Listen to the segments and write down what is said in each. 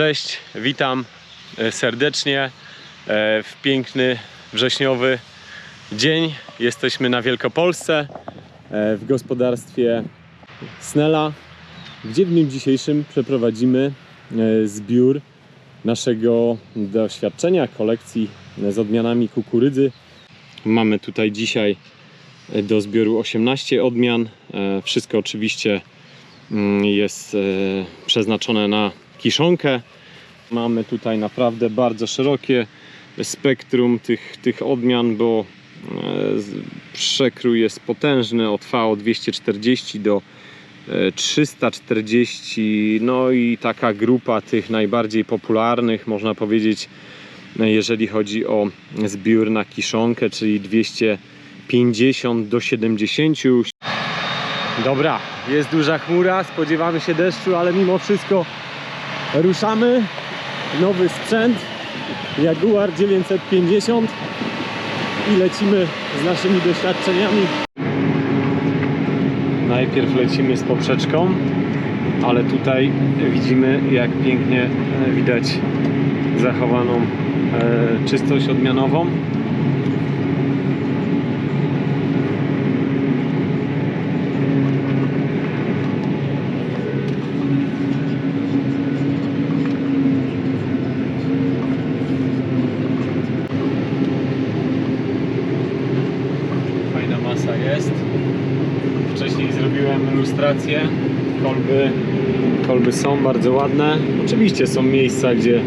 Cześć, witam e, serdecznie e, w piękny wrześniowy dzień. Jesteśmy na Wielkopolsce e, w gospodarstwie Snella, gdzie w dniu dzisiejszym przeprowadzimy zbiór naszego doświadczenia, kolekcji z odmianami kukurydzy. Mamy tutaj dzisiaj do zbioru 18 odmian. Wszystko oczywiście mm, jest przeznaczone na kiszonkę. Mamy tutaj naprawdę bardzo szerokie spektrum tych, tych odmian, bo e, przekrój jest potężny od VO 240 do e, 340, no i taka grupa tych najbardziej popularnych, można powiedzieć, jeżeli chodzi o zbiór na kiszonkę, czyli 250 do 70. Dobra, jest duża chmura, spodziewamy się deszczu, ale mimo wszystko ruszamy. Nowy sprzęt, Jaguar 950 i lecimy z naszymi doświadczeniami. Najpierw lecimy z poprzeczką, ale tutaj widzimy jak pięknie widać zachowaną e, czystość odmianową. Fajna masa jest. Wcześniej Kolby, kolby są bardzo ładne. Oczywiście są miejsca, gdzie, e,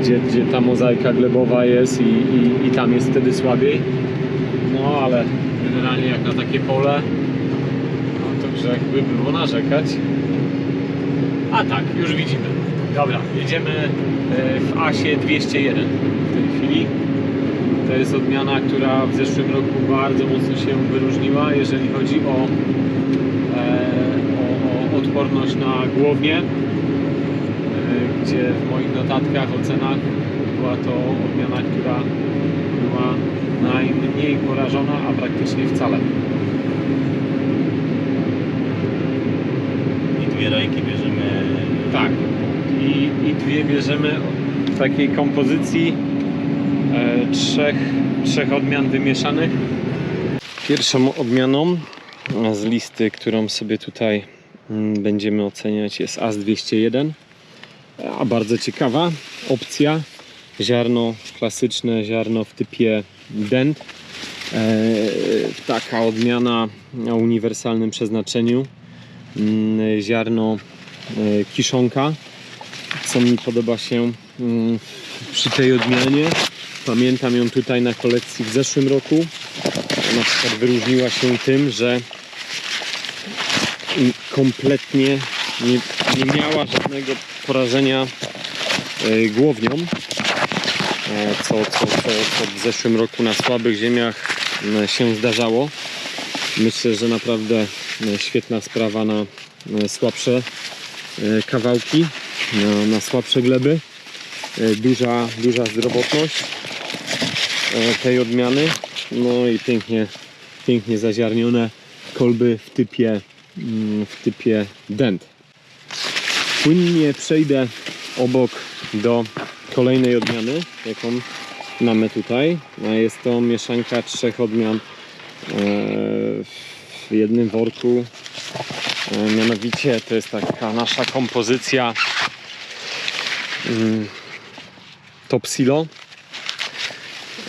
gdzie, gdzie ta mozaika glebowa jest i, i, i tam jest wtedy słabiej. No ale generalnie jak na takie pole, no to grzech by było narzekać. A tak, już widzimy. Dobra, jedziemy e, w ASie 201 w tej chwili. To jest odmiana, która w zeszłym roku bardzo mocno się wyróżniła, jeżeli chodzi o odporność na głownię, e, gdzie w moich notatkach, ocenach była to odmiana, która była najmniej porażona, a praktycznie wcale. I dwie rajki bierzemy. Tak. I, i dwie bierzemy w takiej kompozycji e, trzech, trzech odmian wymieszanych. Pierwszą odmianą z listy, którą sobie tutaj będziemy oceniać jest AS 201. A bardzo ciekawa opcja. Ziarno klasyczne, ziarno w typie dent. E, taka odmiana o uniwersalnym przeznaczeniu. Mm, Ziarno e, kiszonka, co mi podoba się mm, przy tej odmianie. Pamiętam ją tutaj na kolekcji w zeszłym roku. Na przykład wyróżniła się tym, że mm, kompletnie nie, nie miała żadnego porażenia e, głownią, e, co, co, co, co w zeszłym roku na słabych ziemiach się zdarzało. Myślę, że naprawdę świetna sprawa na słabsze e, kawałki, na, na słabsze gleby. Duża, duża zdrowotność tej odmiany. No i pięknie, pięknie zaziarnione kolby w typie, w typie dent. Płynnie przejdę obok do kolejnej odmiany, jaką mamy tutaj. Jest to mieszanka trzech odmian e, w jednym worku. E, Mianowicie to jest taka nasza kompozycja mm, Top Silo,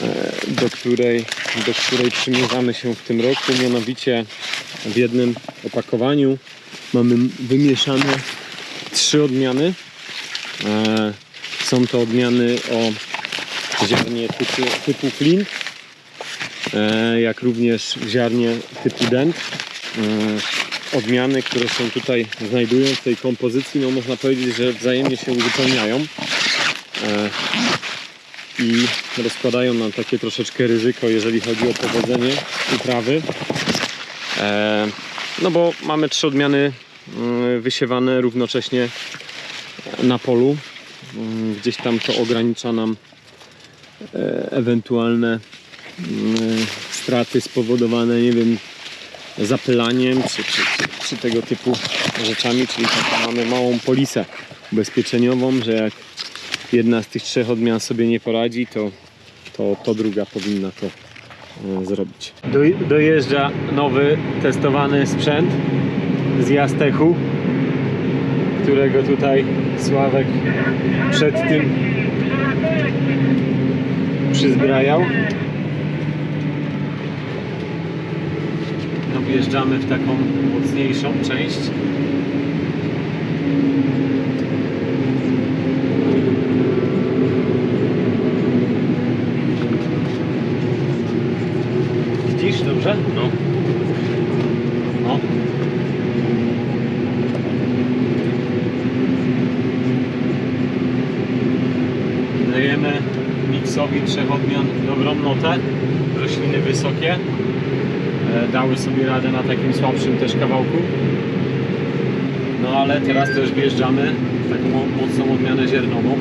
e, do której, do której przymierzamy się w tym roku. Mianowicie w jednym opakowaniu mamy wymieszane trzy odmiany. E, Są to odmiany o ziarnie typu, typu flint, e, jak również ziarnie typu dent. E, Odmiany, które się tutaj znajdują w tej kompozycji, no można powiedzieć, że wzajemnie się uzupełniają i rozkładają nam takie troszeczkę ryzyko, jeżeli chodzi o powodzenie uprawy. E, No bo mamy trzy odmiany mm, wysiewane równocześnie na polu. Mm, Gdzieś tam to ogranicza nam e, ewentualne mm, straty spowodowane, nie wiem, zapylaniem, czy, czy, czy, tego typu rzeczami, czyli taką mamy małą polisę ubezpieczeniową, że jak jedna z tych trzech odmian sobie nie poradzi, to, to, to druga powinna to zrobić. dojeżdża nowy testowany sprzęt z Jastechu, którego tutaj Sławek przed tym przyzbrajał. No wjeżdżamy w taką mocniejszą część. Widzisz dobrze? No. No. Dajemy miksowi trzech odmian notę. Rośliny wysokie. E, Dały sobie radę na takim słabszym też kawałku. No ale teraz też wjeżdżamy w taką mo- mocną odmianę ziernową.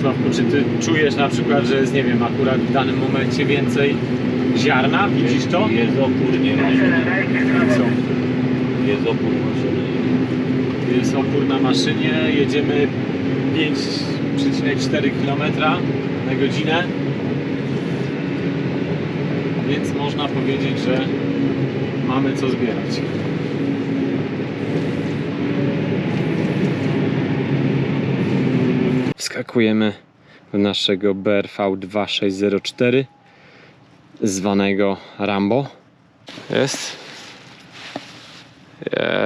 Sławku, czy ty czujesz na przykład, że jest, nie wiem, akurat w danym momencie więcej ziarna? Widzisz to? Jest opór, nie maszyny. Co? Jest opór maszyny. Jest opór na maszynie, jedziemy 5,4 km na godzinę. Więc można powiedzieć, że mamy co zbierać. Wskakujemy w naszego BRV 2604 zwanego Rambo. Jest.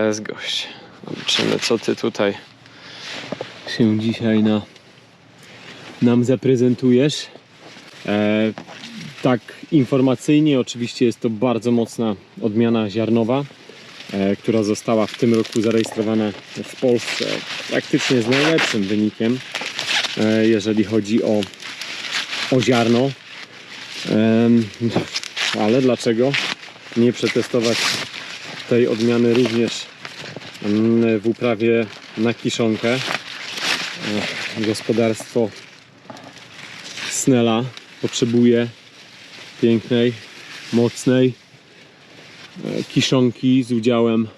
Jest gość. Zobaczymy co ty tutaj się dzisiaj na, nam zaprezentujesz. E, tak informacyjnie oczywiście jest to bardzo mocna odmiana ziarnowa, e, która została w tym roku zarejestrowana w Polsce praktycznie z najlepszym wynikiem, e, jeżeli chodzi o, o ziarno. Ale dlaczego nie przetestować tej odmiany również mm, w uprawie na kiszonkę? Gospodarstwo Snella potrzebuje pięknej, mocnej e, kiszonki z udziałem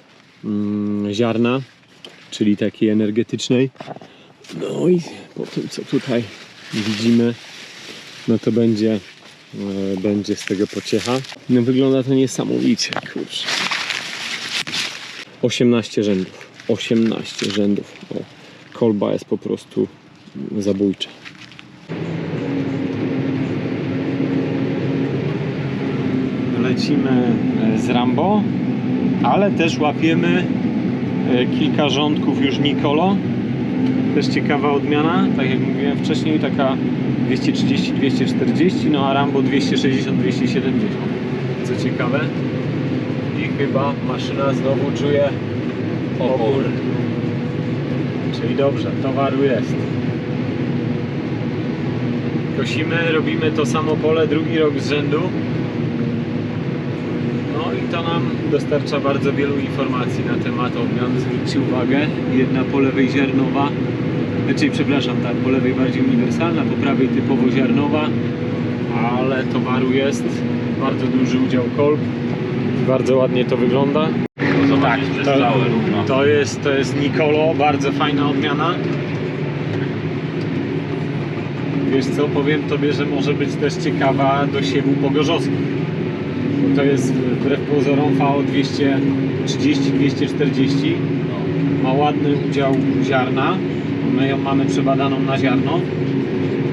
mm, ziarna, czyli takiej energetycznej. No i po tym, co tutaj widzimy, no to będzie, e, będzie z tego pociecha. No wygląda to niesamowicie, kurczę. 18 rzędów. 18 rzędów. O, kolba jest po prostu zabójcza. Lecimy e, z Rambo, ale też łapiemy e, kilka rządków już Nicolo. Też ciekawa odmiana, tak jak mówiłem wcześniej, taka 230-240, no a Rambo 260-270. Co ciekawe. I chyba maszyna znowu czuje opór. Czyli dobrze, towaru jest. Kosimy, robimy to samo pole drugi rok z rzędu. To nam dostarcza bardzo wielu informacji na temat odmian. Zwróćcie uwagę, jedna po lewej ziarnowa, znaczy przepraszam, tak, po lewej bardziej uniwersalna, po prawej typowo ziarnowa, ale towaru jest, bardzo duży udział kolb, bardzo ładnie to wygląda. Tak, To, to, jest, to jest Nicolo, bardzo fajna odmiana. Wiesz co, powiem Tobie, że może być też ciekawa do siewu pogorzowskich. Bo to jest wbrew pozorom VO 230-240. Ma ładny udział ziarna. My ją mamy przebadaną na ziarno.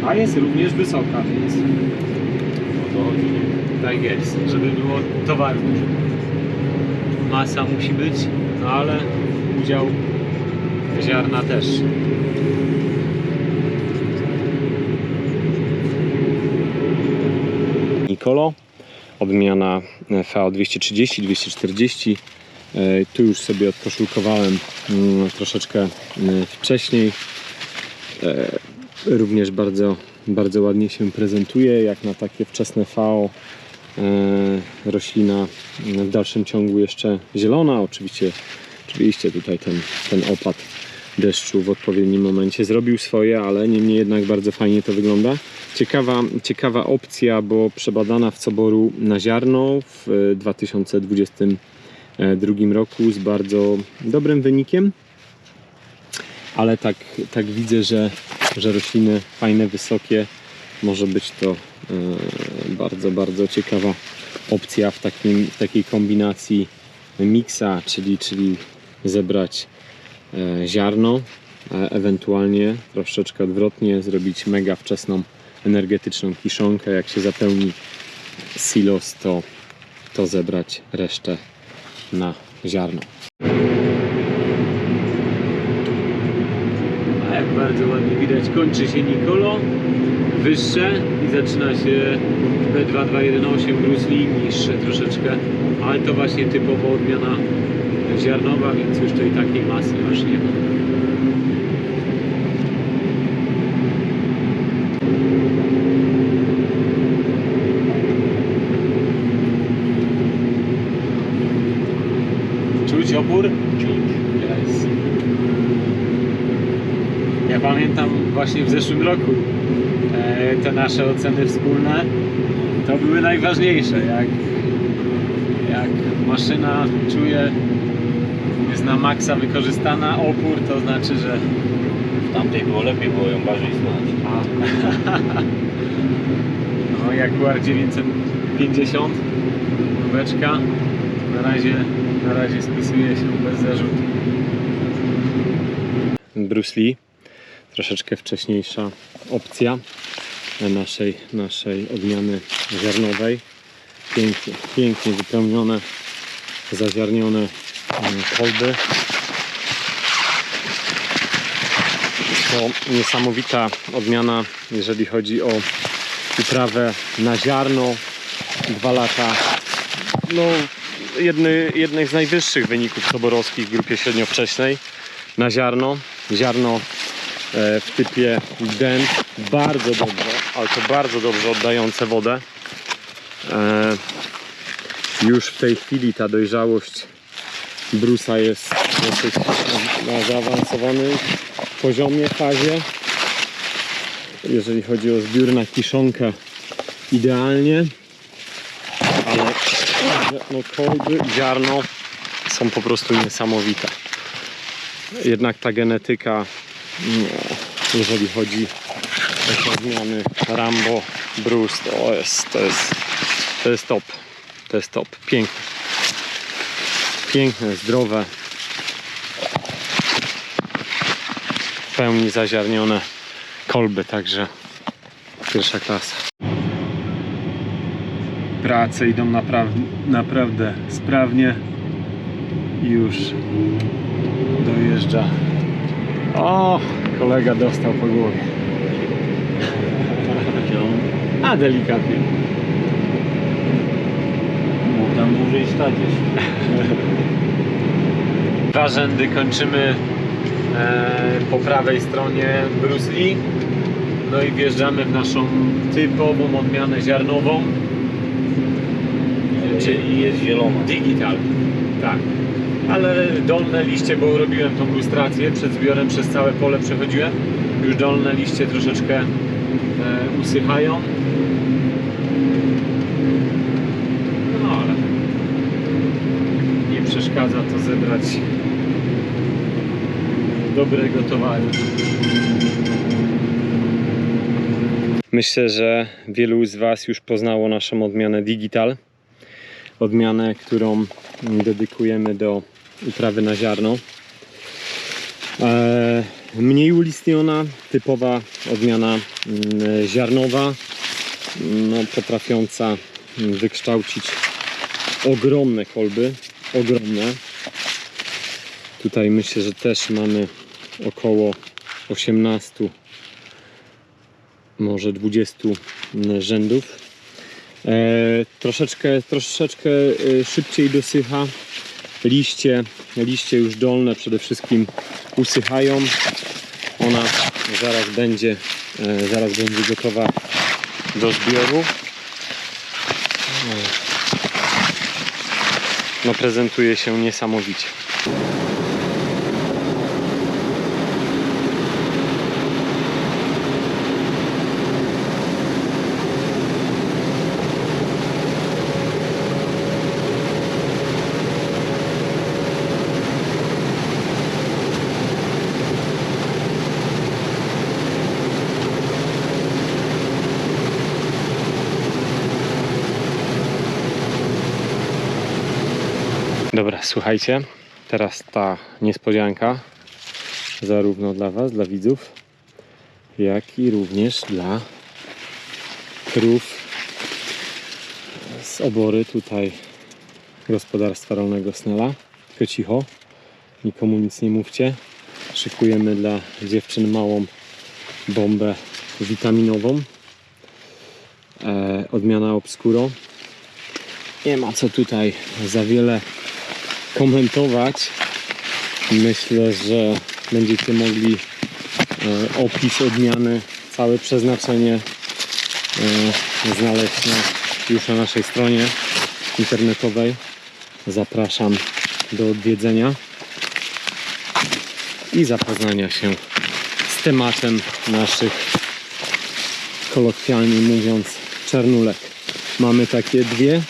A jest również wysoka, więc O to chodzi, tak jest, żeby było towaru. Masa musi być, no ale udział ziarna też. Nicolo, odmiana VO 230, 240. E, Tu już sobie odkoszulkowałem mm, troszeczkę mm, wcześniej. E, Również bardzo, bardzo ładnie się prezentuje, jak na takie wczesne. E, Roślina w dalszym ciągu jeszcze zielona. Oczywiście, oczywiście tutaj ten, ten opad deszczu w odpowiednim momencie. Zrobił swoje, ale niemniej jednak bardzo fajnie to wygląda. Ciekawa, ciekawa opcja, bo przebadana w Coboru na ziarno w e, 2022 roku z bardzo dobrym wynikiem. Ale tak, tak widzę, że, że rośliny fajne, wysokie. Może być to e, bardzo, bardzo ciekawa opcja w, takim, w takiej kombinacji miksa, czyli, czyli zebrać e, ziarno, ewentualnie troszeczkę odwrotnie zrobić mega wczesną energetyczną kiszonkę. Jak się zapełni silos, to, to zebrać resztę na ziarno. A jak bardzo ładnie widać, kończy się Nicolo, wyższe i zaczyna się B2218 Bruce niższe troszeczkę, ale to właśnie typowo odmiana ziarnowa, więc już tej takiej masy aż nie ma. Czuć opór? Czuć. Jest. Ja pamiętam właśnie w zeszłym roku e, te nasze oceny wspólne to były najważniejsze. Jak, jak maszyna czuje, jest na maksa wykorzystana, opór to znaczy, że W tamtej było lepiej, było ją bardziej słychać. no, Jaguar 950 nóweczka na razie, na razie spisuje się bez zarzutu. Bruce Lee, troszeczkę wcześniejsza opcja naszej, naszej odmiany ziarnowej. Pięknie, pięknie wypełnione, zaziarnione mm, kolby. To niesamowita odmiana, jeżeli chodzi o uprawę na ziarno. Dwa lata, no jedny, jednych z najwyższych wyników soborowskich w grupie średniowcześnej na ziarno. Ziarno w typie dent bardzo dobrze, ale to bardzo dobrze oddające wodę. E, Już w tej chwili ta dojrzałość brusa jest dosyć na zaawansowanym poziomie, fazie. Jeżeli chodzi o zbiór na kiszonkę, idealnie. Ale no, kolby i ziarno są po prostu niesamowite. Jednak ta genetyka, no, jeżeli chodzi o zmiany Rambo, Bruce, to jest, to jest, to jest top. To jest top. Piękne. Piękne, zdrowe. W pełni zaziarnione kolby, także pierwsza klasa. Prace idą naprawdę, naprawdę sprawnie już dojeżdża. O, kolega dostał po głowie. A delikatnie. Mógł tam dłużej stać jeszcze. Dwa rzędy kończymy e, po prawej stronie Bruce Lee. No i wjeżdżamy w naszą typową odmianę ziarnową. Czyli jest zielona. Digital. Tak. Ale dolne liście, bo robiłem tą lustrację przed zbiorem przez całe pole przechodziłem. Już dolne liście troszeczkę e, usychają. No ale nie przeszkadza to zebrać dobrego towaru. Myślę, że wielu z Was już poznało naszą odmianę Digital odmianę, którą dedykujemy do uprawy na ziarno. E, Mniej ulistniona, typowa odmiana mm, ziarnowa, no, potrafiąca wykształcić ogromne kolby, ogromne. Tutaj myślę, że też mamy około 18, może 20 rzędów. E, troszeczkę, troszeczkę e, szybciej dosycha. Liście, liście już dolne przede wszystkim usychają. Ona zaraz będzie, e, zaraz będzie gotowa do zbioru. No prezentuje się niesamowicie. Dobra, słuchajcie, teraz ta niespodzianka, zarówno dla Was, dla widzów, jak i również dla krów z obory tutaj gospodarstwa rolnego Snela. Tylko cicho, nikomu nic nie mówcie. Szykujemy dla dziewczyn małą bombę witaminową. E, odmiana Obscuro. Nie ma co tutaj za wiele komentować. Myślę, że będziecie mogli e, opis odmiany, całe przeznaczenie e, znaleźć na, już na naszej stronie internetowej. Zapraszam do odwiedzenia i zapoznania się z tematem naszych, kolokwialnie mówiąc, czernulek. Mamy takie dwie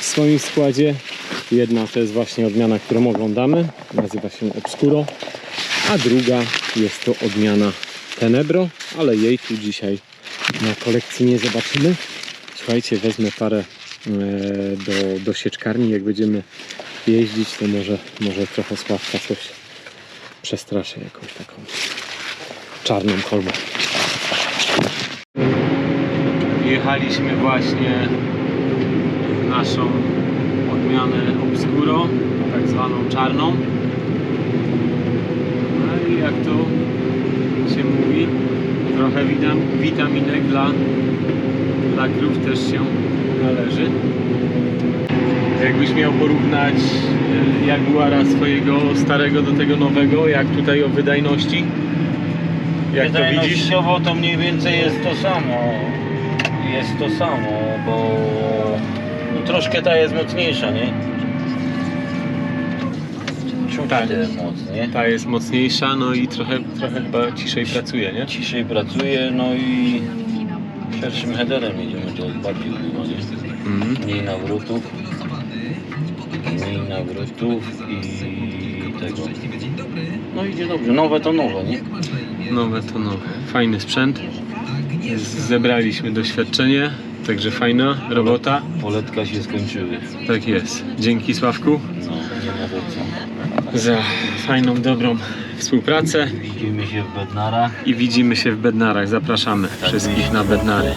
w swoim składzie. Jedna to jest właśnie odmiana, którą oglądamy, nazywa się Obscuro, a druga jest to odmiana Tenebro, ale jej tu dzisiaj na kolekcji nie zobaczymy. Słuchajcie, wezmę parę e, do, do sieczkarni, jak będziemy jeździć, to może, może trochę Sławka coś przestraszę jakąś taką czarną kolbę. Jechaliśmy właśnie naszą odmianę Obscuro, tak zwaną czarną. No i jak to się mówi, trochę witam, witaminek dla, dla krów też się należy. Jakbyś miał porównać e, Jaguara swojego starego do tego nowego, jak tutaj o wydajności? Jak to widzisz? Wydajnościowo to mniej więcej jest to samo. Jest to samo, bo troszkę ta jest mocniejsza, nie? Czuć Tak. moc, nie? Ta jest mocniejsza, no i trochę, trochę chyba ciszej pracuje, nie? Ciszej pracuje, no i szerszym headerem jedziemy, to bardziej chyba, nie? Mhm. Mniej nawrotów. Mniej nawrotów i tego. No idzie dobrze. Nowe to nowe, nie? Nowe to nowe. Fajny sprzęt. Zebraliśmy doświadczenie, Także fajna robota. Poletka się skończyły. Tak jest. Dzięki Sławku. No, nie ma za co. Za fajną, dobrą współpracę. Widzimy się w Bednarach. I widzimy się w Bednarach. Zapraszamy tak wszystkich na Bednary.